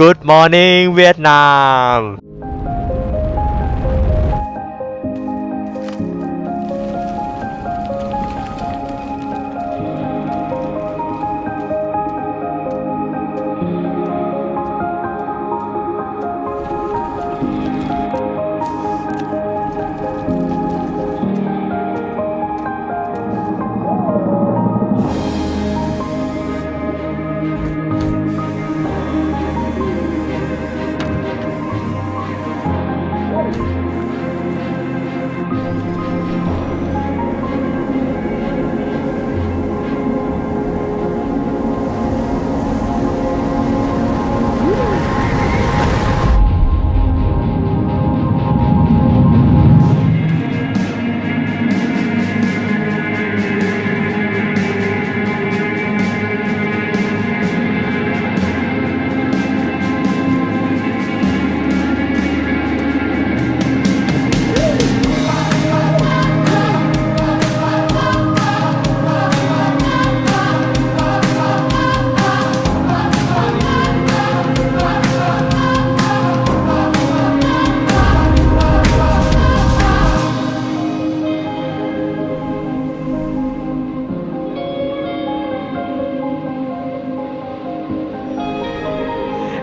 Good morning Vietnam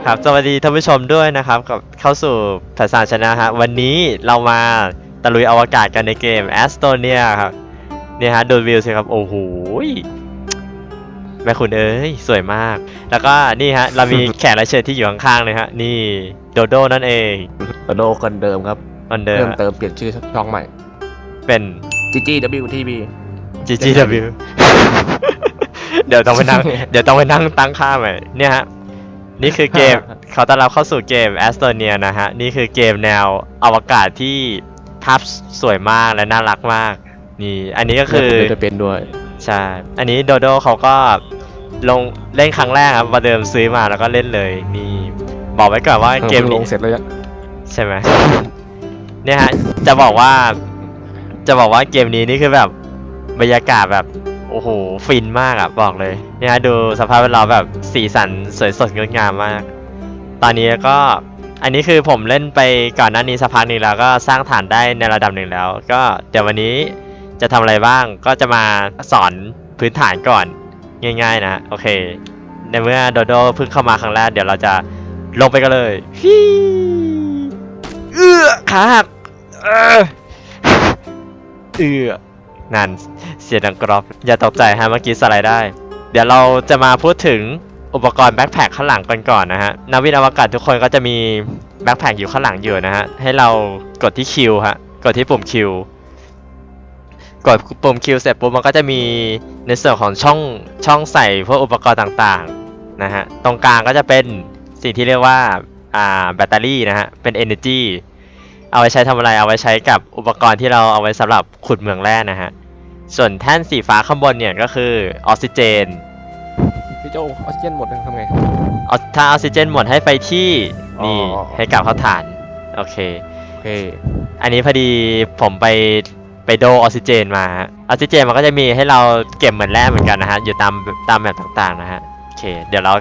ครับสวัสดีท่านผู้ชมด้วยนะครับกับเข้าสู่ภาษาชนะฮะวันนี้เรามาตะลุยอวกาศกันในเกม a s t o n i a ครับเนี่ยฮะดูวิวสิครับ โอ้โหยแม่คุณเอ้ย สวยมาก แล้วก็นี่ฮะ เรามีแขกรับเชิญที่อยู่ข้างๆเลยฮะ นี่โดโดนั่นเองโดโดคนเดิมครับมันเดิมเพิ่มฮะเติมเปลี่ยนชื่อช่องใหม่ เป็น GGWTV GGW เดี๋ยวต้องไปนั่ง เดี๋ยวต้องไปนั่งตั้งค่าใหม่เนี่ยฮะ นี่คือเกม ขอต้อนรับเข้าสู่เกม a s t o n i a นะฮะ นี่คือเกมแนวอวกาศที่ภาพสวยมากและน่ารักมาก นี่ อันนี้ก็คือเดี๋ยวจะเป็นด้วย ใช่ อันนี้โดโดเขาก็ลงเล่นครั้งแรกครับประเดิมซื้อมาแล้วก็เล่นเลยนี่บอกไว้ก่อนว่าเกมพิ่งลนี้งเสร็จแล้วยังใช่ไหมเนี่ยฮะจะบอกว่า จะบอกว่าเกมนี้นี่คือแบบบรรยากาศแบบ โอ้โห ฟินมากอะบอกเลยเนี่ยฮะดูสภาพแวดล้อมแบบสีสันสวยสดงดงามมาก ตอนนี้ก็อันนี้คือผมเล่นไปก่อนหน้านี้สักพักหนึงแล้วก็สร้างฐานได้ในระดับหนึ่งแล้ว ก็เดี๋ยววันนี้จะทำอะไรบ้างก็จะมาสอนพื้นฐานก่อนง่าย ๆ นะ โอเค ในเมื่อโดโดเพิ่งเข้ามาครั้งแรกเดี๋ยวเราจะลงไปกันเลยฮีเอื้อขาหักเออเอื้อ นั่นเสียงดังกรอบ อย่าตกใจฮะเมื่อกี้สไลด์ได้ เดี๋ยวเราจะมาพูดถึงอุปกรณ์แบ็คแพคข้างหลังกันก่อนนะฮะนาวินอวกาศทุกคนก็จะมีแบ็คแพคอยู่ข้างหลังอยู่นะฮะ ให้เรากดที่คิวฮะ กดที่ปุ่มคิว กดปุ่มคิวเสร็จปุ๊บมันก็จะมีในส่วนของช่องช่องใส่พวกอุปกรณ์ต่างๆนะฮะ ตรงกลางก็จะเป็นสิ่งที่เรียกว่าอ่าแบตเตอรี่นะฮะ เป็น energy เอาไว้ใช้ทำอะไร เอาไว้ใช้กับอุปกรณ์ที่เราเอาไว้สำหรับขุดเหมืองแร่นะฮะ ส่วนแท่นสีฟ้าข้างบนเนี่ยก็คือออกซิเจน พี่โจออกซิเจนหมดยังทำไง เอาถ้าออกซิเจนหมดให้ไปที่นี่อ๋อ ให้กลับเข้าฐาน โอเค โอเค อันนี้พอดีผมไปไปโดออกซิเจนมาฮะออกซิเจนมันก็จะมีให้เราเก็บเหมือนแร่เหมือนกันนะฮะ อยู่ตามตามแบบต่างๆนะฮะ โอเค เดี๋ยวเรา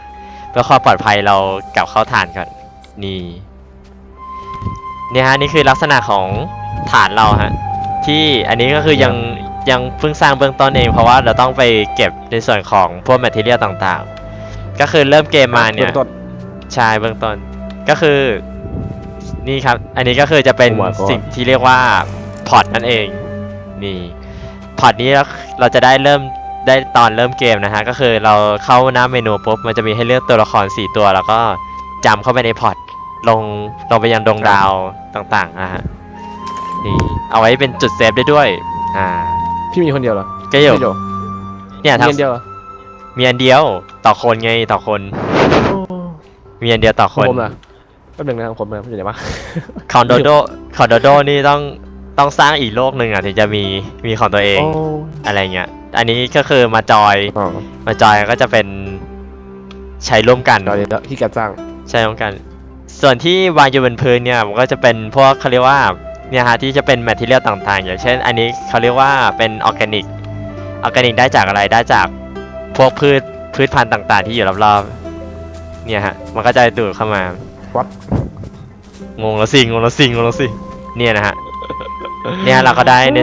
เพื่อความปลอดภัยเรากลับเข้าฐานก่อน นี่ เนี่ยฮะนี่คือลักษณะของฐานเราฮะที่อันนี้ก็คือยังยังเพิ่งสร้างเบื้องต้นเองเพราะว่าเราต้องไปเก็บในส่วนของพวกแมทเทียลต่างๆ ก็คือเริ่มเกมมาเนี่ยต้นใช่เบื้องต้นก็คือนี่ครับ อันนี้ก็คือจะเป็น Oh my god สิ่งที่เรียกว่าพอร์ตนั่นเองนี่พอร์ตนี้เราเราจะได้เริ่มได้ตอนเริ่มเกมนะฮะก็คือเราเข้าหน้าเมนูปุ๊บมันจะมีให้เลือกตัวละคร 4 ตัว แล้วก็จำเข้าไปในพอร์ต ลงลงไปยังดวงดาวต่างๆนะฮะนี่เอาไว้เป็นจุดเซฟได้ด้วย อ่า พี่มีคนเดียวเหรอก็อยู่พี่โจเนี่ยมีทั้งคนเดียวเหรอมีอันเดียวต่อคนไงต่อคนมีอันเดียวต่อขคองนผมนะแป๊บนึงนะของผมนะอยู่ไหนวะของโดโดของโดโดนี่ต้องต้องสร้างอีกโลกหนึ่งอะถึงจะมีมีของตัวเองโอ้อะไรเงี้ยอันนี้ก็คือมาจอยอ๋อมาจอยก็จะเป็นใช้ร่วมกันเดี๋ยวเดี๋ยวที่แกสร้างใช้ร่วมกัน ส่วนที่วางอยู่บนพื้นเนี่ยมันก็จะเป็นพวกเขาเรียกว่าเนี่ยฮะที่จะเป็นแมทเทียลต่างๆ อย่างเช่น อันนี้เขาเรียกว่าเป็นออร์แกนิกออร์แกนิกได้จากอะไรได้จากพวกพืชพืชพันธุ์ต่าง ๆ ที่อยู่รอบๆเนี่ยฮะมันก็จะดูดเข้ามา What? งงแล้วสิงงแล้วสิงงแล้วสิเนี่ยนะฮะเนี่ยเราก็ได้ใน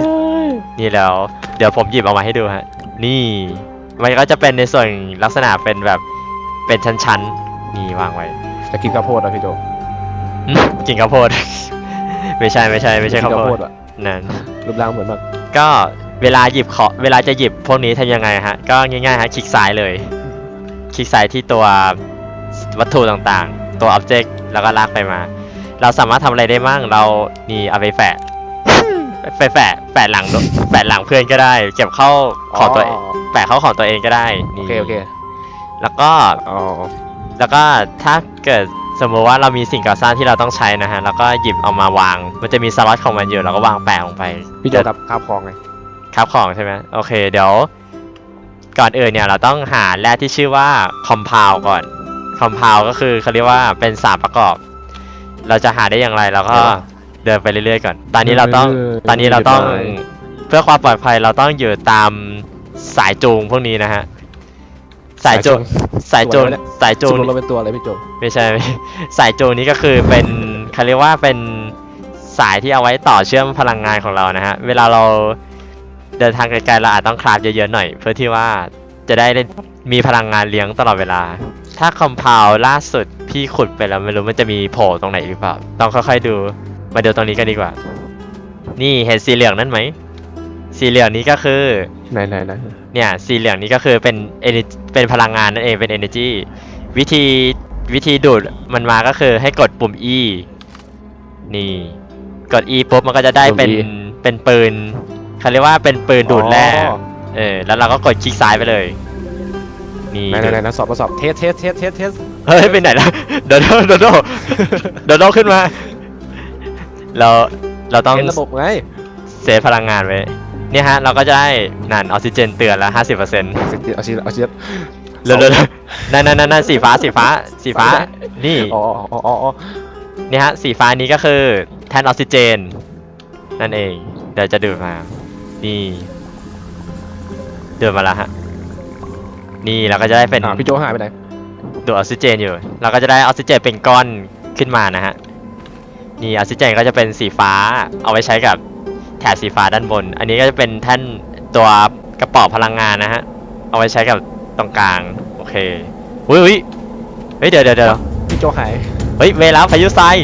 นี่แล้ว เดี๋ยวผมหยิบเอามาให้ดูฮะนี่มันก็จะเป็นในส่วนลักษณะเป็นแบบเป็นชั้นๆนี่วางไว้ จะกินข้าวโพดอะพี่โจหึกินข้าวโพด ไม่ใช่ไม่ใช่ไม่ใช่กินข้าวโพดอะนั่นรูปร่างเหมือนมากก็เวลาหยิบขอเวลาจะหยิบพวกนี้ทำยังไงฮะ ก็ง่ายๆฮะคลิกซ้ายเลย คลิกซ้ายที่ตัววัตถุต่างๆ ตัว object แล้วก็ลากไปมา เราสามารถทำอะไรได้มั่งเรานี่เอาไปแฝะไปแฝะแฝะหลังแฝะหลังเพื่อนก็ได้ เก็บเข้าของตัวเองแฝะเข้าของตัวเองก็ได้โอนี่เคโอเคแล้วก็อ๋อ แล้วก็ถ้าเกิดสมมติว่าเรามีสิ่งก่อสร้างที่เราต้องใช้นะฮะ แล้วก็หยิบเอามาวาง มันจะมีสล็อตของมันอยู่ เราก็วางแปะลงไปพี่โจครับข้าวคลองไงครับของใช่ไหมโอเค เดี๋ยว ก่อนอื่นเนี่ยเราต้องหาแร่ที่ชื่อว่า compound ก่อน compound ก็คือเขาเรียกว่าเป็นสารประกอบ เราจะหาได้อย่างไรเราก็เดินไปเรื่อยๆก่อน ตอนนี้เราต้อง ตอนนี้เราต้อง เพื่อความปลอดภัยเราต้องอยู่ตามสายจูงพวกนี้นะฮะ สายจูงสายจูงสายจูจูงงเราเป็นตัวอะไรพี่โจไม่ใช่ไม่สายจูงนี้ก็คือเป็นเขาเรียกว่าเป็นสายที่เอาไว้ต่อเชื่อมพลังงานของเรานะฮะ เวลาเราเดินทางไกลๆเราอาจต้องคราฟเยอะๆหน่อย เพื่อที่ว่าจะได้มีพลังงานเลี้ยงตลอดเวลา ถ้าคอมเพลล่าสุดพี่ขุดไปแล้วไม่รู้มันจะมีโผล่ตรงไหนหรือเปล่า ต้องค่อยๆดู มาดูตรงนี้กันดีกว่า นี่เห็นสีเหลืองนั่นไหม สีเหลืองนี้ก็คือไหนไหนไหน เนี่ยสีเหลืองนี้ก็คือเป็น ener- เป็นพลังงานนั่นเองเป็น energy วิธีวิธีดูดมันมาก็คือให้กดปุ่ม E นี่กด E ปุ๊บมันก็จะได้เป็นเป็นปืนเขาเรียกว่าเป็นปืนดูดแร่อ๋อ เออแล้วเราก็กดคลิกซ้ายไปเลย นี่ไหนไหนไหนนะสอบทดสอบเทสเทสเทสเทสเทสเฮ้ยไปไหนแล้วโดโดโดโดโดโดขึ้นมา เราเราต้อง เทสระบบไง เซฟพลังงานไว้ เนี่ยฮะ เราก็จะได้นั่นออกซิเจนเตือนละห้าสิบเปอร์เซ็นต์เอาชีเอาชีเร็วๆๆนั่นนั่นนั่นนั่นสีฟ้าสีฟ้าสีฟ้านี่อ๋ออ๋ออ๋ออ๋อนี่ฮะสีฟ้านี้ก็คือแทนออกซิเจน นั่นเอง เดี๋ยวจะดูดมา นี่ดูดมาแล้วฮะนี่เราก็จะได้เป็นอ่าพี่โจหายไปไหนดูดออกซิเจนอยู่ เราก็จะได้ออกซิเจนเป็นก้อนขึ้นมานะฮะนี่ออกซิเจนก็จะเป็นสีฟ้าเอาไว้ใช้กับแถบสีฟ้าด้านบน อันนี้ก็จะเป็นแท่นตัวกระป๋องพลังงานนะฮะ เอาไว้ใช้กับตรงกลาง โอเคอุ้ยอุ้ยเฮ้ยเดี๋ยวเดี๋ยวเดี๋ยวพี่โจหาย เฮ้ยเวลาพายุทราย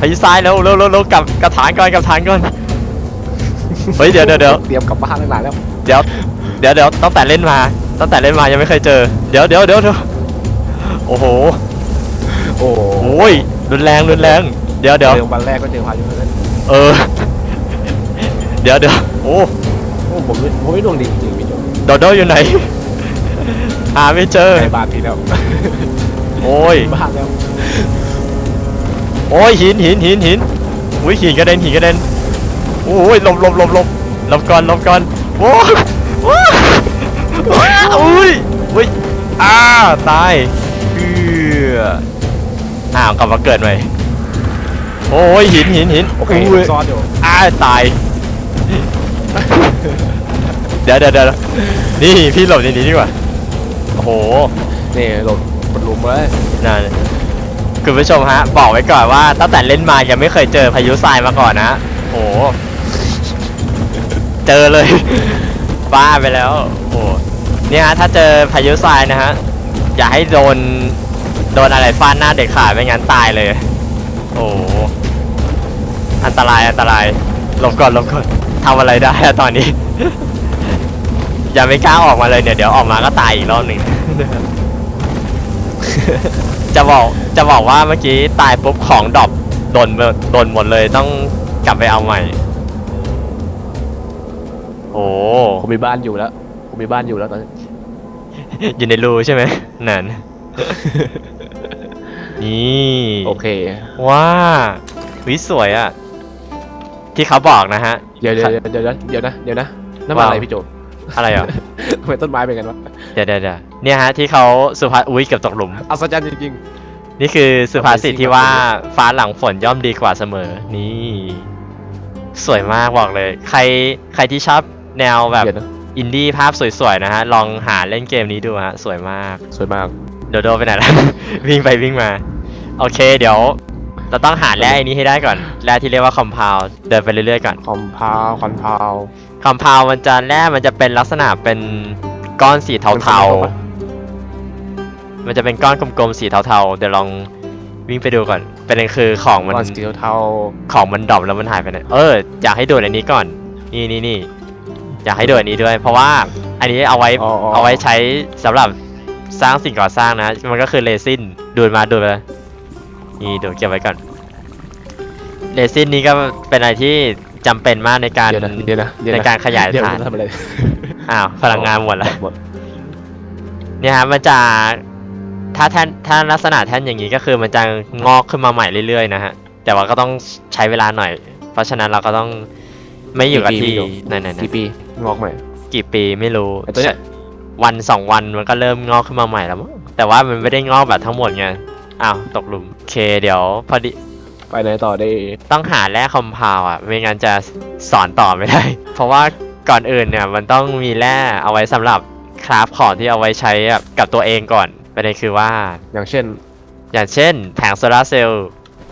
พายุทรายเร็วเร็วเร็วเร็วกลับกลับฐานก่อนกลับฐานก่อนเฮ้ยเดี๋ยวเดี๋ยวเดี๋ยวเตรียมกลับบ้านตั้งนานแล้ว เดี๋ยวเดี๋ยวเดี๋ยวตั้งแต่เล่นมาตั้งแต่เล่นมายังไม่เคยเจอ เดี๋ยวเดี๋ยวเดี๋ยวเดี๋ยวโอ้โหโอ้โหโอ้ยรุนแรงรุนแรง เดี๋ยวเดี๋ยวเจอวันแรกก็เจอพายุเลยเออ เดี๋ยวเดี๋ยวโอ้โอ้ผมไม่ผมไม่ดวงดีจริงๆพี่โจโดโดอยู่ไหน หาไม่เจอ ในบ้านพี่แล้วโอ้ย บ้านแล้วโอ้ยหินหินหินหินอุ้ยหินกระเด็นหินกระเด็นโอ้ยหลบหลบหลบหลบหลบก่อนหลบก่อนโอ้ยโอ้ยโอ้ยอุ้ยอุ้ยอ้าตายเอืออ้าวกลับมาเกิดใหม่โอ้ยหินหินหินโอเคยซ้อนอยู่อ้าตาย เดี๋ยวเดี๋ยวเดี๋ยวนี่พี่หลบในนี้ดีกว่า โอ้โหนี่หลบกดหลุมเลยนั่นคุณผู้ชมฮะ บอกไว้ก่อนว่าตั้งแต่เล่นมายังไม่เคยเจอพายุทรายมาก่อนนะโอ้โหเจอเลย บ้าไปแล้วโอ้เนี่ยฮะถ้าเจอพายุทรายนะฮะอย่าให้โดนโดนอะไรฟาดหน้าเด็ดขาดไม่งั้นตายเลย โอ้โหอันตรายอันตรายหลบก่อนหลบก่อน ทำอะไรได้อะตอนนี้ อย่าไม่กล้าออกมาเลยเนี่ยเดี๋ยวออกมาก็ตายอีกรอบหนึ่งจะบอกจะบอกว่าเมื่อกี้ตายปุ๊บของดรอปโดนหมดโดนหมดเลยต้องกลับไปเอาใหม่ โอ้ผมมีบ้านอยู่แล้วผมมีบ้านอยู่แล้วตอนนี้อยู่ในรูใช่ไหมนั่น นี่ โอเค ว้าวิสวยอะ ที่เขาบอกนะฮะ เดี๋ยวเดี๋ยวเดี๋ยวเดี๋ยวเดี๋ยวนะเดี๋ยวนะนั่นมันว้าวอะไรพี่โจอะไรอะทำไมต้นไม้เป็นกันวะเดี๋ยวเดี๋ยวเดี๋ยวเนี่ยฮะที่เขาสุภาอุ้ยเกือบตกหลุมอัศจรรย์จริงนี่คือสุภาษิตที่ว่าฟ้าหลังฝนย่อมดีกว่าเสมอ นี่ สวยมากบอกเลย ใครใครที่ชอบแนวๆแบบเดี๋ยวนะอินดี้ภาพสวยๆนะฮะ ลองหาเล่นเกมนี้ดูฮะ สวยมาก สวยมาก โดโดไปไหนละวิ่งไปวิ่งมา โอเค เดี๋ยว เราต้องหาแร่ไอ้นี้ให้ได้ก่อนแร่ที่เรียกว่าคอมเพลเดินไปเรื่อยๆก่อนคอมพาวคอนพาวคอมเพลมันจะแร่มันจะเป็นลักษณะเป็นก้อนสีเทาๆมันจะเป็นก้อนกลมๆสีเทาๆเดี๋ยวลองวิ่งไปดูก่อนประเด็นคือของมันก้อนสีเทาของมันดรอปแล้วมันหายไปไหนเอออยากให้ดูอันนี้ก่อน นี่นี่นี่อยากให้ดูอันนี้ด้วย เพราะว่าอันนี้เอาไว้ๆอ๋อเอาไว้ใช้สำหรับสร้างสิ่งก่อสร้างนะ มันก็คือเรซินดูดมาดูดไป นี่ดูดเก็บไว้ก่อนเรซินนี้ก็เป็นอะไรที่จำเป็นมากในการ เดี๋ยวนะเดี๋ยวนะเดี๋ยวในนะการขยายเดี๋ยวฐาน ทำอะไรอ้าวพลังงานหมดแล้ว หมดเนี่ยฮะมันจะถ้าแท่นถ้าลักษณะแท่นอย่างนี้ก็คือมันจะงอกขึ้นมาใหม่เรื่อยๆนะฮะ แต่ว่าก็ต้องใช้เวลาหน่อย เพราะฉะนั้นเราก็ต้องไม่อยู่กับที่นั่นๆกี่ปีงอกใหม่ กี่ปีไม่รู้ไอ้ตัวเนี้ย วันสองวันมันก็เริ่มงอกขึ้นมาใหม่แล้วมั้งแต่ว่ามันไม่ได้งอกแบบทั้งหมดไง อ้าวตกหลุมโอเคเดี๋ยวพอดีไปไหนต่อได้ต้องหาแร่คอมเพลอะ ไม่งั้นจะสอนต่อไม่ได้ เพราะว่าก่อนอื่นเนี่ยมันต้องมีแร่เอาไว้สำหรับคราฟของที่เอาไว้ใช้กับตัวเองก่อนประเด็นคือว่า อย่างเช่น อย่างเช่น แผงโซลาร์เซลล์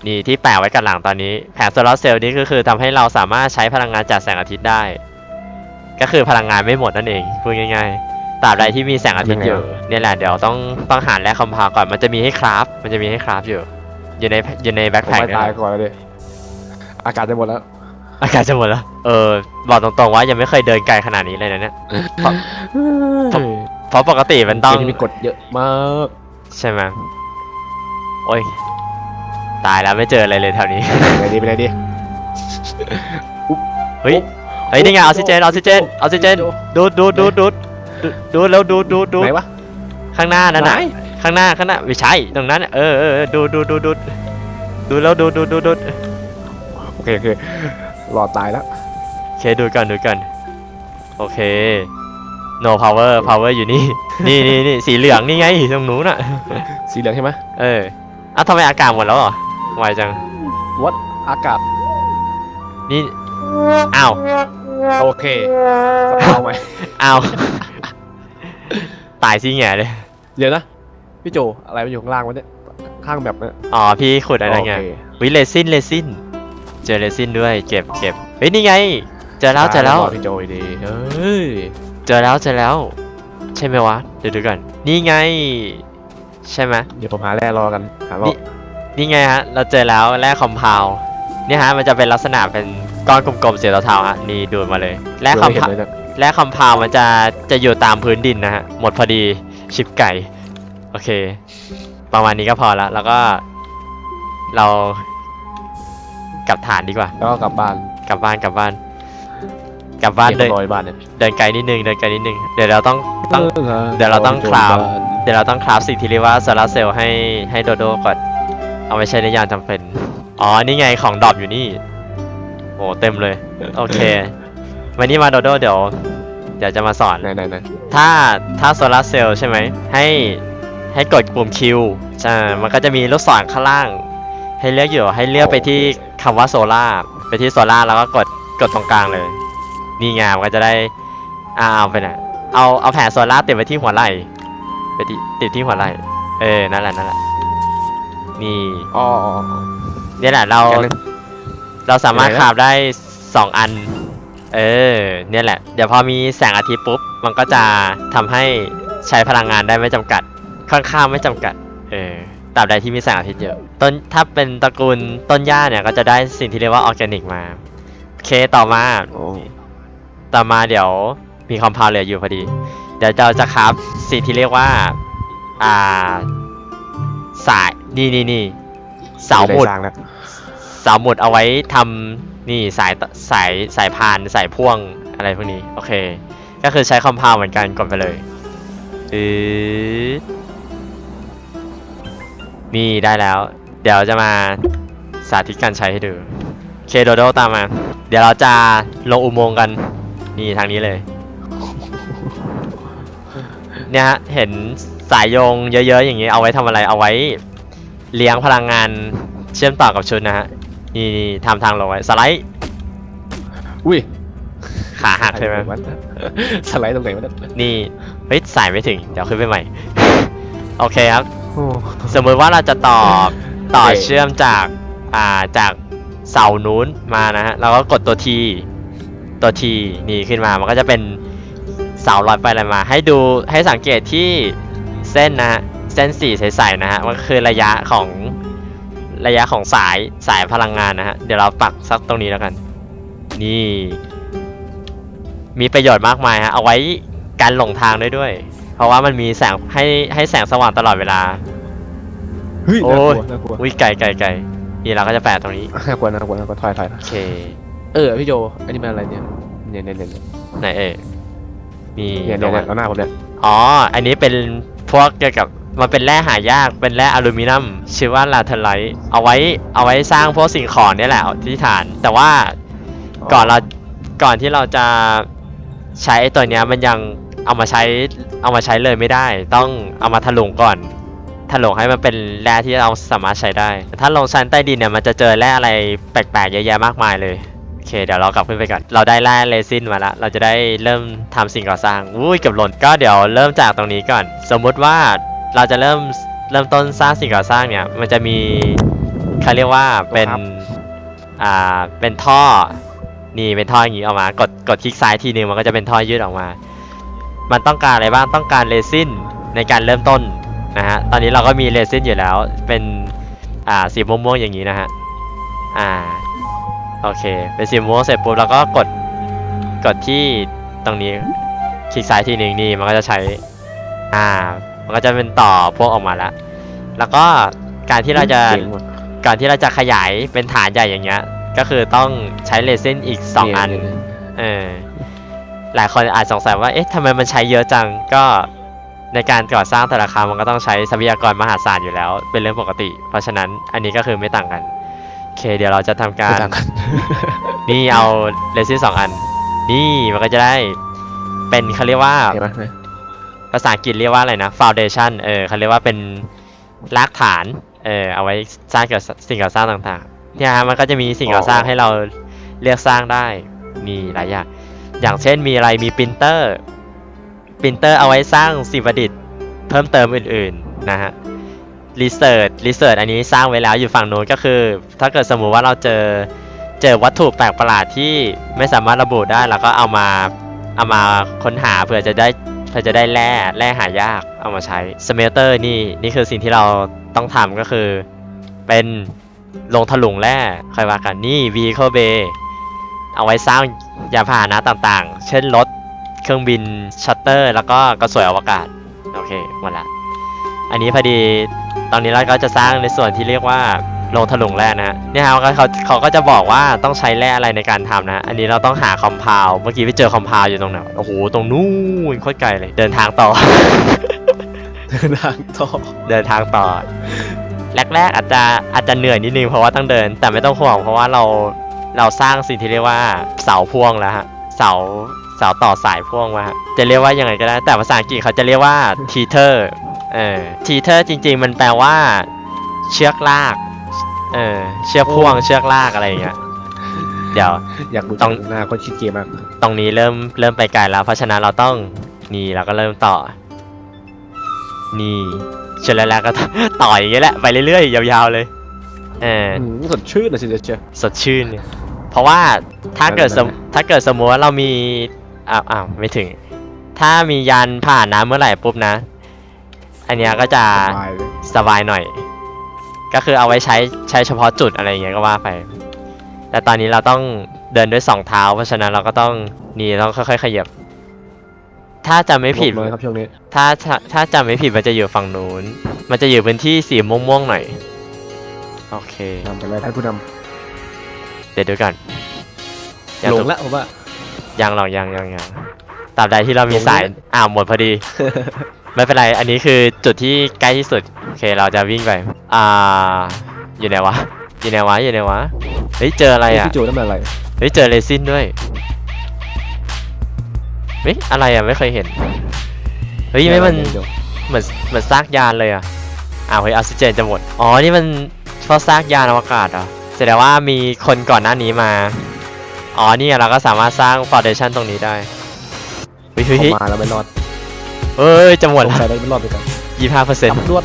นี่ที่แปะไว้กันหลังตอนนี้ แผงโซลาร์เซลล์นี้ก็คือทำให้เราสามารถใช้พลังงานจากแสงอาทิตย์ได้ ก็คือพลังงานไม่หมดนั่นเองพูดง่าย ๆ ตราบใดที่มีแสงอาทิตย์อยู่เนี่ยแหละเดี๋ยวต้องต้องหาแร่คอมเพลก่อนมันจะมีให้คราฟ มันจะมีให้คราฟอยู่ อยู่ในอยู่ในแบ็คผมแพ็คไม่ตายก่อนแล้วดิอากาศจะหมดแล้ว อากาศจะหมดแล้ว เออบอกตรงๆว่ายังไม่เคยเดินไกลขนาดนี้เลยนะเนี่ยเพราะปกติมันต้องเกมมีกฎเยอะมากใช่ไหมโอ้ยตายแล้วไม่เจออะไรเลยแถวนี้ไปไหนดีไปไหนดีเฮ้ยเฮ้ยนี่ไงออกซิเจนออกซิเจนออกซิเจนดูดดูดดูดดูด ดูดดูดแล้วดูดดูดดูดไหนวะ ข้างหน้านั่นน่ะไหน ข้างหน้าข้างหน้าไม่ใช่ตรงนั้นน่ะเออเออเออดูดดูดดูดดูดดูดแล้วดูดดูดดูดดูดโอเคโอเครอตายแล้วโอเคดูดก่อนดูดก่อนโอเค no power power อยู่นี่ นี่นี่นี่สีเหลืองนี่ไงตรงนู้นน่ะ สีเหลืองใช่ไหมเอออ้าวทำไมอากาศหมดแล้วเหรอไวจังวัดอากาศนี่อ้าวโอเคเอาไหมอ้าว ตายซิแง่เลย เดี๋ยวนะ พี่โจอะไรมันอยู่ข้างล่างวะเนี่ยข้างแบบเนี้ยอ๋อพี่ขุดอะไรไงโอเค วิเลซินเลซิน เจอเลซินด้วยเก็บเก็บเฮ้ยนี่ไง เจอแล้วเจอแล้วรพี่โจดีเฮ้ยเจอแล้วเจอแล้ว ใช่ไหมวะ เดี๋ยวดูก่อน นี่ไง ใช่ไหมเดี๋ยวผมหาแร่รอกันหารอนี่นี่ไงฮะ เราเจอแล้วแร่คอมเพลเนี่ยฮะมันจะเป็นลักษณะเป็นก้อนกลมๆสีเทาๆฮะนี่ดูดมาเลยแร่คอมเห็เพนลเลยเนี่ย แร่คอมเพลมันจะจะอยู่ตามพื้นดินนะฮะ หมดพอดีชิปไก่ โอเค ประมาณนี้ก็พอแล้ว แล้วก็ เรากลับฐานดีกว่า แล้วก็กลับบ้านกลับบ้านกลับบ้าน กลับบ้านเก็บเดินรอยบ้านเนี่ยเดินไกลนิดนึงเดินไกลนิดนึงเดี๋ยวเราต้องต้อง เดี๋ยวเราต้องคลาวเดี๋ยวเราต้องคราฟสิ่งที่เรียกว่าโซลาร์เซลล์ให้ให้โดโดก่อน เอาไว้ใช้ในยามจำเป็น อ๋อ นี่ไงของดรอปอยู่นี่ โอ้เต็มเลย โอเค วันนี้มาโดโดเดี๋ยวเดี๋ยวจะมาสอน ไหนไหนไหนถ้าถ้าโซลาร์เซลล์ใช่ไหมให้ให้กดปุ่ม Q ใช่มันก็จะมีลูกศรข้างล่าง ให้เลือกอยู่ให้เลือกไปที่คำว่าโซล่าไปที่โซล่าแล้วก็กดกดตรงกลางเลย นี่ไงมันก็จะได้อ่าเอาไปไหนเอาเอาแผงโซล่าติดไว้ที่หัวไหล่ไปติดติดที่หัวไหล่เออนั่นแหละนั่นแหละนี่อ๋ออ๋ออ๋อ เนี่ยแหละเราแค่นั้นเราสามารถยังไงนะคราฟได้สองอัน เออ เนี่ยแหละ เดี๋ยวพอมีแสงอาทิตย์ปุ๊บ มันก็จะทำให้ใช้พลังงานได้ไม่จำกัด ค่อนข้างไม่จำกัด เออตราบใดที่มีแสงอาทิตย์เยอะ ต้น ถ้าเป็นตระกูลต้นหญ้าเนี่ย ก็จะได้สิ่งที่เรียกว่าออร์แกนิกมา โอเค ต่อมาโอ้ต่อมาเดี๋ยวมีคอมเพลเหลืออยู่พอดี เดี๋ยวเราจะคราฟสิ่งที่เรียกว่า อ่า สาย นี่นี่นี่เสาหมุดไสร้างแล้วเสาหมุดเอาไว้ทำ นี่สายสายสายพานสายพ่วงอะไรพวกนี้โอเค ก็คือใช้คอมเพลเหมือนกันกดไปเลยอือนี่ได้แล้ว เดี๋ยวจะมาสาธิตการใช้ให้ดูโอเคโดโดตามมา เดี๋ยวเราจะลงอุโมงค์กัน นี่ทางนี้เลย เนี่ยฮะเห็นสายโยงเยอะๆอย่างนี้เอาไว้ทำอะไรเอาไว้ เลี้ยงพลังงานเชื่อมต่อกับชุดนะฮะ นี่นี่ทำทางลงไว้สไลด์อุ้ยขาหักใช่ไหมวะสไลด์ตรงไหนวะเนี่ยนี่เฮ้ยสายไม่ถึง เดี๋ยวขึ้นไปใหม่ โอเคครับโอ้สมมติว่าเราจะต่อต่อโอเคเชื่อมจากอ่าจากเสานู้นมานะฮะเราก็กดตัวทีตัวทีนี่ขึ้นมามันก็จะเป็นเสาลอยไปลอยมา ให้ดูให้สังเกตที่เส้นนะฮะเส้นสีใสๆนะฮะมันก็คือระยะของ ระยะของสายสายพลังงานนะฮะ เดี๋ยวเราปักสักตรงนี้แล้วกัน นี่ มีประโยชน์มากมายฮะ เอาไว้การหลงทางได้ด้วย เพราะว่ามันมีแสงให้ให้แสงสว่างตลอดเวลา เฮ้ยโอ้น่ากลัวยน่ากลัวอุ้ยไกลไกลไกลนี่เราก็จะแปะตรงนี้ น่ากลัวน่ากลัวน่ากลัวถอยถอยโอเค เออพี่โจอันนี้มันอะไรเนี่ยเนี่ยเนี่ยเนี่ยเนี่ยไหนเอ่ยมีเนี่ยตรเนี่ยงนั้นเอาหน้าผมเนี่ยอ๋อ อันนี้เป็นพวกเกี่ยวกับ มันเป็นแร่หายากเป็นแร่อลูมิเนียมชื่อว่าลาเทไลท์เอาไว้เอาไว้สร้างพวกสิ่งของเนี่ยแหละที่ฐาน แต่ว่าก่อนเราก่อนที่เราจะใช้ตัวเนี้ยมันยังเอามาใช้เอามาใช้เลยไม่ได้ ต้องเอามาถลุงก่อนถลุงให้มันเป็นแร่ที่เราสามารถใช้ได้ ถ้าลงชั้นใต้ดินเนี่ยมันจะเจอแร่อะไรแปลกๆเยอะแยะมากมายเลยโอเคเดี๋ยวเรากลับขึ้นไปก่อน เราได้แร่เรซินมาแล้ว เราจะได้เริ่มทำสิ่งก่อสร้างอุ้ยเกือบหล่นก็เดี๋ยวเริ่มจากตรงนี้ก่อน สมมุติว่า เราจะเริ่มเริ่มต้นสร้างสิ่งก่อสร้างเนี่ย มันจะมีเขาเรียกว่าเป็นอ่าเป็นท่อ นี่เป็นท่ออย่างนี้ออกมากดกดคลิกซ้ายทีนึงมันก็จะเป็นท่อยืดออกมา มันต้องการอะไรบ้างต้องการเรซินในการเริ่มต้นนะฮะตอนนี้เราก็มีเรซินอยู่แล้วเป็นอ่าสีม่วงๆอย่างนี้นะฮะอ่าโอเคเป็นสีม่วงเสร็จปุ๊บเราก็กดกดที่ตรงนี้คลิกซ้ายทีหนึ่งนี่มันก็จะใช้อ่า มันก็จะเป็นต่อพวกออกมาแล้ว แล้วก็การที่เราจะเจ๋งว่ะก่อนที่เราจะขยายเป็นฐานใหญ่อย่างเงี้ย ก็คือต้องใช้เรซินอีก2อันเยเออ หลายคนอาจสงสัยว่า เอ๊ะทำไมมันใช้เยอะจัง ก็ในการก่อสร้างแต่ละครั้งมันก็ต้องใช้ทรัพยากรมหาศาลอยู่แล้ว เป็นเรื่องปกติ เพราะฉะนั้นอันนี้ก็คือไม่ต่างกัน โอเค เดี๋ยวเราจะทำการไม่ต่างกันนี่เอาเรซินสองอัน นี่มันก็จะได้เป็นเขาเรียกว่าเห็นไหม ภาษาอังกฤษเรียกว่าอะไรนะ foundation เออเขาเรียกว่าเป็นรากฐาน เออเอาไว้สร้างเกี่ยวกับสิ่งก่อสร้างต่างๆ เนี่ยฮะมันก็จะมีสิ่งก่อสร้างให้เราเลือกสร้างได้ มีหลายอย่าง อย่างเช่นมีอะไร มีปรินเตอร์ ปรินเตอร์เอาไว้สร้างสิ่งประดิษฐ์เพิ่มเติมอื่นๆนะฮะรีเสิร์ชรีเสิร์ชอันนี้สร้างไว้แล้วอยู่ฝั่งโน้นก็คือ ถ้าเกิดสมมุติว่าเราเจอเจอวัตถุแปลกประหลาดที่ไม่สามารถระบุได้เราก็เอามาเอามาค้นหาเพื่อจะได้ พื่อจะได้แร่แร่หายากเอามาใช้สเมลเตอร์นี่นี่คือสิ่งที่เราต้องทำก็คือ เป็นลงถลุงแร่ค่อยว่ากันนี่ vehicle bay เอาไว้สร้างยานพาหนะต่างๆ เช่นรถเครื่องบินชัตเตอร์ แล้วก็กระสวยอวกาศ โอเคหมดละ อันนี้พอดีตอนนี้เราก็จะสร้างในส่วนที่เรียกว่า ลงถลุงแร่นะฮะเนี่ยครับเขาเขาเขาก็จะบอกว่าต้องใช้แร่อะไรในการทำนะ อันนี้เราต้องหาคอมเพลเมื่อกี้ไปเจอคอมเพลอยู่ตรงไหนโอ้โหตรงนู้นโคตรไกลเลย เดินทางต่อ เดินทางต่อเดินทางต่อแรกๆอาจจะอาจจะเหนื่อยนิดนึงเพราะว่าต้องเดิน แต่ไม่ต้องห่วงเพราะว่าเราเราสร้างสิ่งที่เรียกว่าเสาพ่วงแล้วฮะเสาเสาต่อสายพ่วงมาฮะจะเรียกว่ายังไงก็ได้ แต่ภาษาอังกฤษเขาจะเรียกว่า teeter เออ teeter จริง ๆ มันแปลว่า เชือกลาก เออ เชือกพ่วงเชือกลากอะไรอย่างเงี้ย เดี๋ยว อยากดูต้จัองงหน้าคนคิดเกมมากตรงนี้เริ่มเริ่มไปไกลแล้ว เพราะฉะนั้นเราต้องนี่เราก็เริ่มต่อ นี่เชญแล้วก็ ต่ออย่างเงี้ยแหละไปเรื่อยๆยาวๆเลย เออ อืมสดชื่นนะสิเชียว สดชื่นเนี่ยเพราะว่าถ้าเกิดสมนั่นแหละถ้าเกิดสมมติว่าเรามีอ้าวอ้าวไม่ถึง ถ้ามียานผ่านน้ำเมื่อไหร่ปุ๊บนะ อันเนี้ยก็จะสบายเลยสบายหน่อย ก็คือเอาไว้ใช้ใช้เฉพาะจุดอะไรอย่างเงี้ยก็ว่าไป แต่ตอนนี้เราต้องเดินด้วยสองเท้า เพราะฉะนั้นเราก็ต้องนี่ต้องค่อยๆขยับ ถ้าจำไม่ผิดลบน้อยครับช่วงนี้ ถ้าถ้าถ้าจำไม่ผิดมันจะอยู่ฝั่งนู้น มันจะอยู่พื้นที่สีม่วงๆหน่อย โอเคนำไปเลยท่านผู้นเดี๋ยวดูกันำหลงแล้วผมว่ายังหรอกยังยังยังตราบใดที่เรามีลงสายเนี่ยอ้าวหมดพอดี ไม่เป็นไร อันนี้คือจุดที่ใกล้ที่สุด โอเค เราจะวิ่งไป อ่า อยู่ไหนวะ อยู่ไหนวะ อยู่ไหนวะ เฮ้ย เจออะไรอะพี่โจนั่นมันอะไรเฮ้ย เจอเรซินด้วย เฮ้ย อะไรอะไม่เคยเห็น เฮ้ย ไม่มันพี่โจเหมือน เหมือนซากยานเลยอะอ้าว เฮ้ย ออกซิเจนจะหมด อ๋อ นี่มันเพราะซากยานอวกาศเหรอแสดงว่ามีคนก่อนหน้านี้มา อ๋อนี่เราก็สามารถสร้างฟ u n เดชันตรงนี้ได้เฮ้ยเฮ้ยเข้าเฮ้ยมาแล้วไม่รอด เฮ้ยจะหมดสงแล้วสัยได้ไม่รอดไปกันยี่ห้าเปอร์เซ็นต์ตำรวจ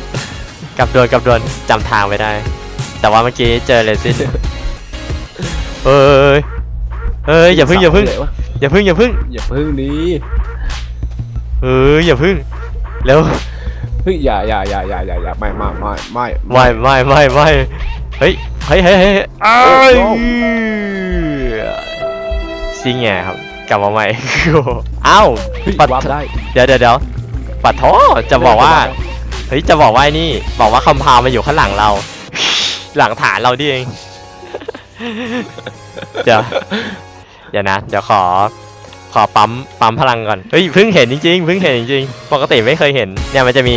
กับดวนกับดวนจำทางไม่ได้ แต่ว่าเมื่อกี้เจอเลซินเอ้ยเอ้ยอย่าพึ่งอย่าพึ่งเลวะอย่าพึ่งอย่าพึ่งอย่าพึ่งนี้เอ้ยอย่าพึ่งเร็วเฮ้ยอย่าอย่าอย่าอย่าอย่าอย่าไม่ไม่ไม่ไม่ไม่ไม่ไม่ไม่เฮ้ยเฮ้ยเฮ้ยเฮ้ยอ้ายซิงแงครับกลับมาใหม่เอ้าเฮ้ยปัด วาร์ปได้ เดี๋ยวเดี๋ยวเดี๋ยว ปัดโทจะบอกว่า เฮ้ย จะบอกว่าไอ้นี่ บอกว่าคอมพาวมาอยู่ข้างหลังเรา หลังฐานเราดิเอง เดี๋ยว เดี๋ยวนะ เดี๋ยวขอ ขอปั๊ม ปั๊มพลังก่อน เฮ้ย เพิ่งเห็นจริงๆ เพิ่งเห็นจริงๆ ปกติไม่เคยเห็น เนี่ยมันจะมี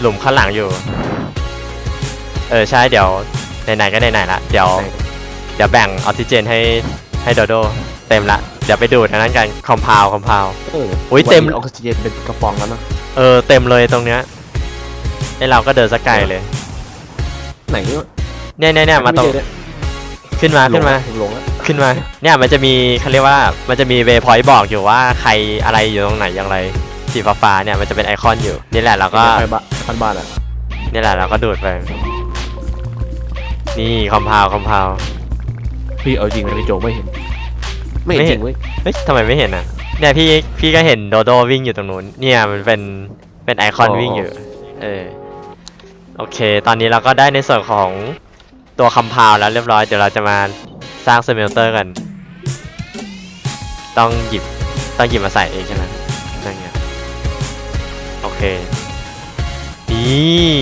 หลุมข้างหลังอยู่ เออ ใช่ เดี๋ยว ไหนๆ ก็ไหนๆละ เดี๋ยว เดี๋ยวแบ่งออกซิเจนให้ ให้โดโด เต็มละ เดี๋ยวไปดูดอันนั้นกัน คอมพาวคอมพาวเอออุ๊ยเต็มออกซิเจนเป็นกระป๋องแล้วนะ เออเต็มเลยตรงเนี้ยไอเราก็เดินสักไกลเลยไหนวะเนี่ยเนี่ยเนี่ยมาตรงไเจอเนี่ยขึ้นมาขึ้นมาหลงแล้วขึ้นมา เนี่ยมันจะมีเขาเรียกว่ามันจะมีเวพอยต์บอกอยู่ว่าใครอะไรอยู่ตรงไหนอย่างไรสีฟ้าๆเนี่ยมันจะเป็นไอคอนอยู่นี่แหละเราก็ไปบ้านบ้านบ้านอะนี่แหละเราก็ดูดไป นี่คอมพาวคอมพาวพี่เอาจริงนะพี่โจไม่เห็น ไม่ไม่เห็นเห็นจริงเว้ยเฮ้ยทำไมไม่เห็นอะ เนี่ยพี่พี่ก็เห็นโดโดวิ่งอยู่ตรงนู้น เนี่ยมันเป็นเป็นไอคอนวิ่งอยู่ เออ โอเค ตอนนี้เราก็ได้ในส่วนของตัวคอมพาวแล้วเรียบร้อย เดี๋ยวเราจะมาสร้างสเมลเตอร์กัน ต้องหยิบต้องหยิบมาใส่เองใช่ไหมนั่นไงโอเค นี่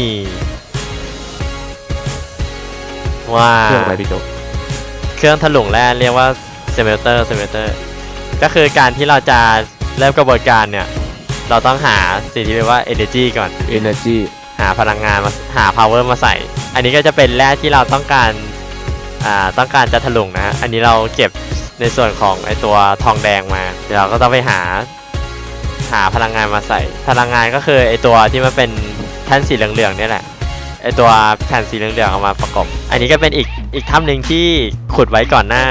ว้าเครื่องอะไรพี่โจเครื่องถลุงแร่เรียกว่าเซเมลเตอร์เซเมลเตอร์ ก็คือการที่เราจะเริ่มกระบวนการเนี่ย เราต้องหาสิ่งที่เรียกว่า energy ก่อนเอเนจีหาพลังงานมาหา power มาใส่ อันนี้ก็จะเป็นแร่ที่เราต้องการอ่าต้องการจะถลุงนะฮะอันนี้เราเก็บในส่วนของไอตัวทองแดงมา เดี๋ยวเราก็ต้องไปหาหาพลังงานมาใส่ พลังงานก็คือไอตัวที่มันเป็นแท่นสีเหลืองๆเนี่ยแหละไอตัวแผ่นสีเหลืองๆเอามาประกบ อันนี้ก็เป็นอีกอีกถ้ำหนึ่งที่ขุดไว้ก่อนหน้า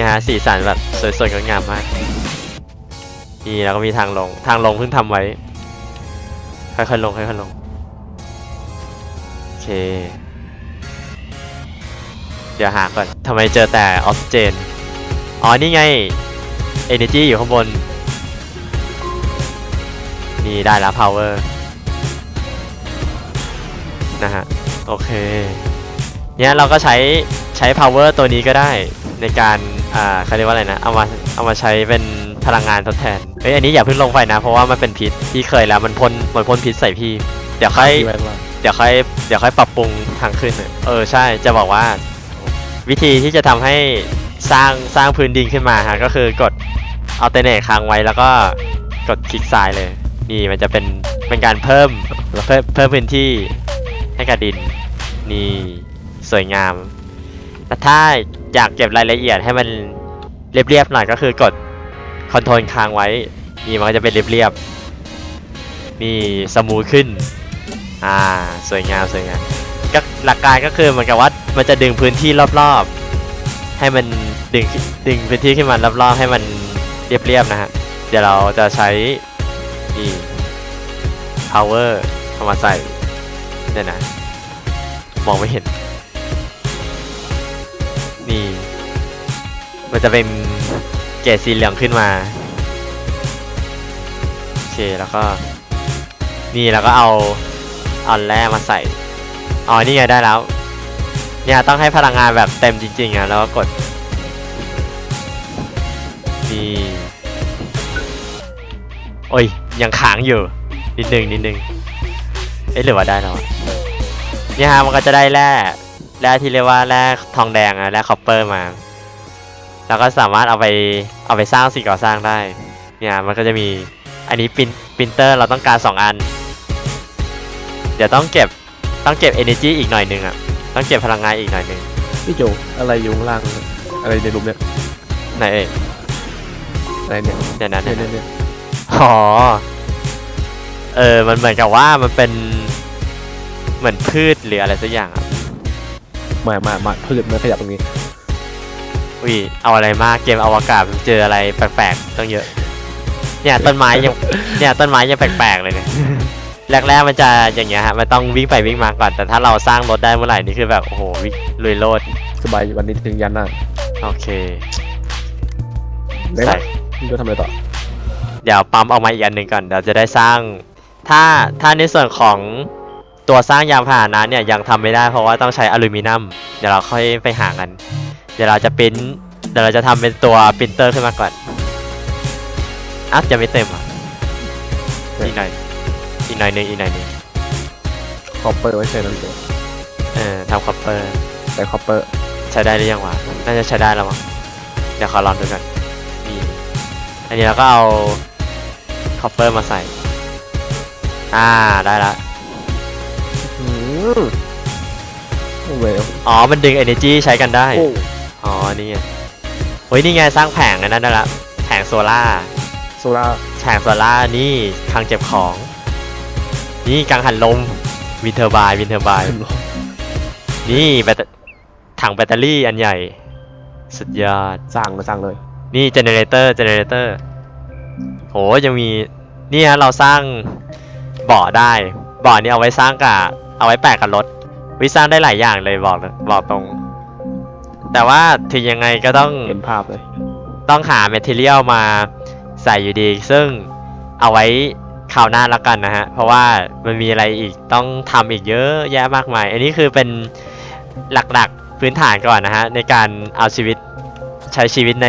เนี่ยฮะสีสันแบบสวยๆงดงามมากนี่แล้วก็มีทางลงทางลงเพิ่งทำไว้ ค่อยๆลงค่อยๆลงโอเค เดี๋ยวหาก่อนทำไมเจอแต่ออกซิเจนอ๋อนี่ไง Energy อยู่ข้างบน นี่ได้แล้ว Power นะฮะ โอเค เนี่ยเราก็ใช้ใช้ power ตัวนี้ก็ได้ในการ อ่าเขาเรียกว่าอะไรนะ เอามาเอามาใช้เป็นพลังงานทดแทนเฮ้ยอันนี้อย่าเพิ่งลงไปนะ เพราะว่ามันเป็นพิษพี่เคยแล้วมันพ่นมันพ่นพิษใส่พี่ เดี๋ยวค่อยที่ไว้ว่าเดี๋ยวค่อยเดี๋ยวค่อยปรับปรุงทางขึ้นน่ะเออใช่จะบอกว่า วิธีที่จะทำให้สร้างสร้างพื้นดินขึ้นมาฮะก็คือกดเอาเตเนตค้างไว้แล้วก็กดคลิกซ้ายเลย นี่มันจะเป็นเป็นการเพิ่มเพิ่มเพิ่มพื้นที่ให้กับดินนี่สวยงามแต่ถ้า อยากเก็บรายละเอียดให้มันเรียบๆหน่อยก็คือกดคอนโทรลค้างไว้ นี่มันก็จะเป็นเรียบๆนี่สมูทขึ้น อ่า สวยงามสวยงามก็หลักการก็คือเหมือนกับว่ามันจะดึงพื้นที่รอบๆ ให้มันดึงดึงพื้นที่ขึ้นมารอบๆ ให้มันเรียบๆนะฮะ เดี๋ยวเราจะใช้นี่ power เข้ามาใส่เนี่ยนะ มองไม่เห็น นี่ มันจะเป็นเกรดสีเหลืองขึ้นมา โอเค แล้วก็ นี่แล้วก็เอาเอาแร่มาใส่ อ๋อ นี่ไงได้แล้ว เนี่ยต้องให้พลังงานแบบเต็มจริงๆอะ แล้วก็กด นี่ โอ้ย ยังค้างอยู่ นิดนึงนิดนึง เอ๊ะหรือว่าได้แล้วเนี่ยฮะมันก็จะได้แร่ แร่ที่เรียกว่าแร่ทองแดงอะแร่คอปเปอร์มา แล้วก็สามารถเอาไปเอาไปสร้างสิ่งก่อสร้างได้ เนี่ยมันก็จะมีอันนี้ปินปินเตอร์เราต้องการ 2 อัน เดี๋ยวต้องเก็บต้องเก็บ energy อีกหน่อยหนึงอะต้องเก็บพลังงานอีกหน่อยหนึงพี่โจอะไรอยู่ข้างล่างอะไรในรูมเนี่ยไหนเอ่ยอะไรเนี่ยเดี๋ยวนะเนี่เดี๋ยยวเนี่นะยเนี่ยอ๋อเออมันเหมือนกับว่ามันเป็นเหมือนพืชหรืออะไรสักอย่างอะ มามามาพืชมาขยับตรงนี้ อุ้ยเอาอะไรมากเกมอวกาศมันเจออะไรแปลกๆต้องเยอะ เนี่ยต้นไม้ยังเนี่ยต้นไม้ยังแปลกๆเลยเนี่ยแรกๆมันจะอย่างเงี้ยฮะมันต้องวิ่งไปวิ่งมาก่อนแต่ถ้าเราสร้างรถได้เมื่อไหร่นี่คือแบบโอ้โหวิ่งลุยโลดสบายวันนี้ถึงยันหน้าโอเคได้ใส่ปะพี่โจทำอะไรต่อ เดี๋ยวปั๊มออกมาอีกอันหนึ่งก่อนเดี๋ยวจะได้สร้าง ถ้าถ้าในส่วนของ ตัวสร้างยานพาหนะเนี่ยยังทำไม่ได้เพราะว่าต้องใช้อลูมิเนียมเดี๋ยวเราค่อยไปหากัน เดี๋ยวเราจะปริ้นเดี๋ยวเราจะทำเป็นตัวปรินเตอร์ขึ้นมาก่อนอะจะไม่เต็มอะอีกหน่อยอีกหน่อยหนึงอีกหน่อยหนึงคอปเปอร์ไว้ใช้นั่นเองเออทำคอปเปอร์ใช้คอปเปอร์ใช้ได้หรือยังวะน่าจะใช้ได้แล้วมั้งเดี๋ยวขอลองดูก่อนนี่อันนี้เราก็เอาคอปเปอร์มาใส่ อ่าได้ละอื มโอ้เวลอ๋อ มันดึง energy ใช้กันได้ โอ้อ๋อ นี่ไงเฮ้ย นี่ไงสร้างแผงอันนั้นได้ละ แผงโซล่าร์โซล่าแผงโซล่าร์นี่คลังเก็บของ นี่กังหันลม วินเทอร์บาย วินเทอร์บาย นี่แบตเตอถังแบตเตอรี่อันใหญ่ สุดยอดสร้างเลยสร้างเลย นี่เจเนเรเตอร์เจเนเรเตอร์โหยังมี นี่ฮะเราสร้างเบาะได้เบาะนี่เอาไว้สร้างกับ เอาไว้แปะกับรถ วิสร้างได้หลายอย่างเลยบอกเลยบอกตรง แต่ว่าถึงยังไงก็ต้องเห็นภาพเลย ต้องหาแมทเทียลมาใส่อยู่ดี ซึ่งเอาไว้คราวหน้าแล้วกันนะฮะ เพราะว่ามันมีอะไรอีกต้องทำอีกเยอะแยะมากมาย อันนี้คือเป็นหลักๆพื้นฐานก่อนนะฮะ ในการเอาชีวิตใช้ชีวิตใน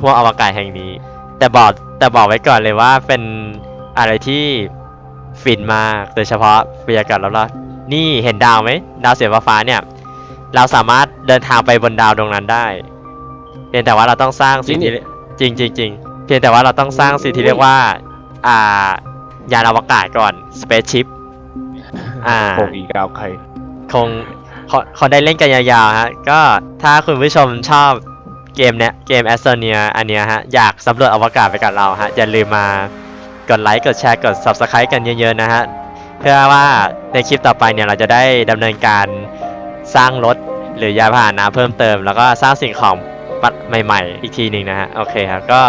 ห้วงอวกาศแห่งนี้ แต่บอกแต่บอกไว้ก่อนเลยว่าเป็นอะไรที่ฟินมาก โดยเฉพาะบรรยากาศรอบๆ นี่เห็นดาวไหมดาวสีฟ้าๆเนี่ย เราสามารถเดินทางไปบนดาวดวงนั้นได้ เพียงแต่ว่าเราต้องสร้างสิ่งที่จริงจริงจริงเพียงแต่ว่าเราต้องสร้างสิ่งที่เรียกว่า อ่ายานอวกาศก่อน spaceship อ่าโอ้อีกาวใครคงคงคงได้เล่นกันยาวๆฮะก็ถ้าคุณผู้ชมชอบเกมเนี้ยเกมแอสโตเนียอันเนี้ยฮะอยากสำรวจอวกาศไปกับเราฮะอย่าลืมมากดไลค์กดแชร์กด subscribe กันเยอะๆนะฮะ เพื่อว่าในคลิปต่อไปเนี่ยเราจะได้ดำเนินการสร้างรถหรือยานพาหนะเพิ่มเติม แล้วก็สร้างสิ่งของใหม่ ๆ อีกทีหนึ่งนะฮะโอเคครับก็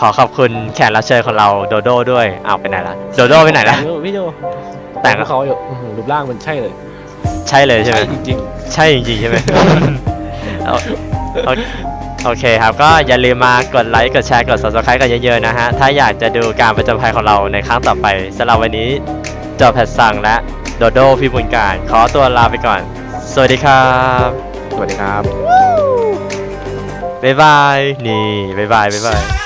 ขอขอบคุณแขกรับเชิญของเราโดโด้ด้วยอ้าวไปไหนละโดโด้ไปไหนละพี่โจแต่แต่งงเขาอยู่อื้อหือรูปร่างมันใช่เลยใช่เลยใช่ไหม จริงใช่จริงๆใช่ไหม เอาโอโอเคครับ ก็อย่าลืมมากดไลค์ กดแชร์ กด subscribe กันเยอะๆนะฮะ ถ้าอยากจะดูการประจนภัยของเราในครั้งต่อไปสำหรับวันนี้ จอแพทสั่งและโดโดพี่บุญการ ขอตัวลาไปก่อน สวัสดีครับๆสวัสดีครับ บ๊ายบาย นี่ บ๊ายบาย บ๊ายบาย